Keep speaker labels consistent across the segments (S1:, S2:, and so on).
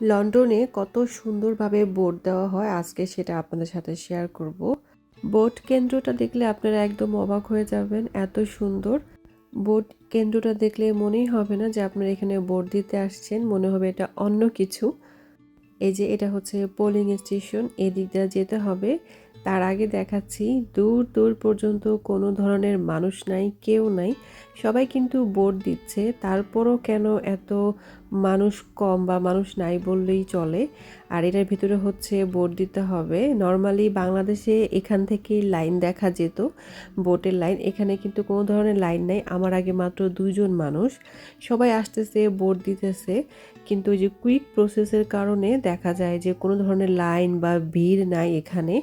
S1: লন্ডনে কত সুন্দরভাবে বোট দেওয়া হয় আজকে সেটা আপনাদের সাথে শেয়ার করব। বোট কেন্দ্রটা দেখলে আপনারা একদম অবাক হয়ে যাবেন, এত সুন্দর। বোট কেন্দ্রটা দেখলে মনেই হবে না যে আপনারা এখানে বোট দিতে আসছেন, মনে হবে এটা অন্য কিছু। এই যে এটা হচ্ছে পোলিং স্টেশন, এদিক দিয়ে যেতে হবে। তার আগে দেখাচ্ছি, দূর দূর পর্যন্ত কোনো ধরনের মানুষ নাই, কেউ নাই। সবাই কিন্তু ভোট দিচ্ছে, তারপরও কেন এত মানুষ কম বা মানুষ নাই বললেই চলে? আর এটার ভিতরে হচ্ছে ভোট দিতে হবে। নর্মালি বাংলাদেশে এখান থেকে লাইন দেখা যেত, ভোটের লাইন। এখানে কিন্তু কোনো ধরনের লাইন নাই, আমার আগে মাত্র দুইজন মানুষ। সবাই আসতেছে, ভোট দিতেছে। কিন্তু ওই যে কুইক প্রসেসের কারণে দেখা যায় যে কোনো ধরনের লাইন বা ভিড় নাই এখানে।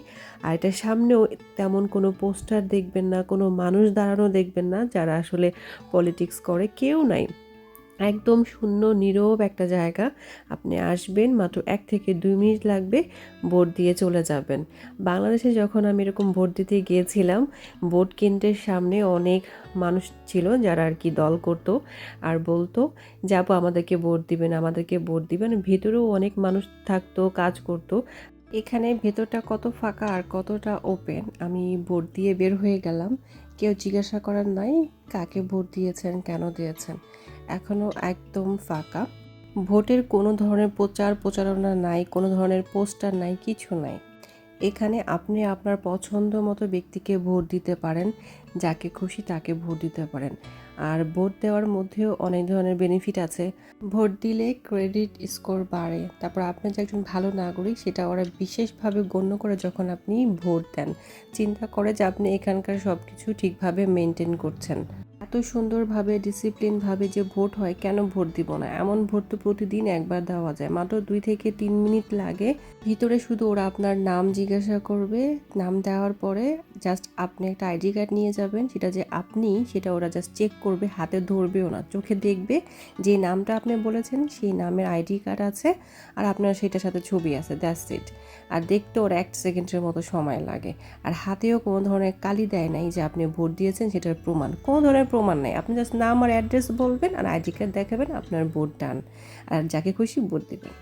S1: আর এটার সামনেও তেমন কোনো পোস্টার দেখবেন না, কোনো মানুষ দাঁড়ানো দেখবেন না যারা আসলে পলিটিক্স করে, কেউ নাই। একদম শূন্য, নীরব একটা জায়গা। আপনি আসবেন, মাত্র এক থেকে দুই মিনিট লাগবে, ভোট দিয়ে চলে যাবেন। বাংলাদেশে যখন আমি এরকম ভোট দিতে গিয়েছিলাম, ভোট কেন্দ্রের সামনে অনেক মানুষ ছিল যারা আর কি দল করতো আর বলতো, যাব, আমাদেরকে ভোট দিবেন, আমাদেরকে ভোট দিবেন। ভেতরেও অনেক মানুষ থাকতো, কাজ করতো। এখানে ভেতরটা কত ফাঁকা আর কতটা ওপেন আমি ভোট দিয়ে বের হয়ে গেলাম। কেউ জিজ্ঞাসা করার নাই, কাকে ভোট দিয়েছেন, কেন দিয়েছেন। এখনও একদম ফাঁকা। ভোটের কোনো ধরনের প্রচার প্রচারণা নাই, কোনো ধরনের পোস্টার নাই, কিছু নাই। এখানে আপনি আপনার পছন্দ মতো ব্যক্তিকে ভোট দিতে পারেন, যাকে খুশি তাকে ভোট দিতে পারেন। আর ভোট দেওয়ার মধ্যেও অনেক ধরনের বেনিফিট আছে। ভোট দিলে ক্রেডিট স্কোর বাড়ে, তারপর আপনি যে একজন ভালো নাগরিক, সেটা ওরা বিশেষভাবে গণ্য করে যখন আপনি ভোট দেন। চিন্তা করে যে আপনি এখানকার সব কিছু ঠিকভাবে মেনটেন করছেন। এত সুন্দরভাবে ডিসিপ্লিনভাবে যে ভোট হয়, কেন ভোট দিব না? এমন ভোট তো প্রতিদিন একবার দেওয়া যায়। মাত্র দুই থেকে তিন মিনিট লাগে। ভিতরে শুধু ওরা আপনার নাম জিজ্ঞাসা করবে। নাম দেওয়ার পরে জাস্ট আপনি একটা আইডি কার্ড নিয়ে যাবেন। সেটা যে আপনি, সেটা ওরা জাস্ট চেক করবে। হাতে ধরবেও না। চোখে দেখবে যে নামটা আপনি বলেছেন, সেই নামের আইডি কার্ড আছে আর আপনার সেটার সাথে ছবি আছে। দ্যাটস ইট আর দেখতে ওর এক সেকেন্ডের মতো সময় লাগে। আর হাতেও কোনো ধরনের কালি দেয় নাই যে আপনি ভোট দিয়েছেন, সেটার প্রমাণ। কোনো ধরনের প্রমাণ নাই। আপনি জাস্ট নাম আর অ্যাড্রেস বলবেন আর আইডি কার্ড দেখাবেন, আপনার ভোট ডান আর যাকে খুশি ভোট দেবেন।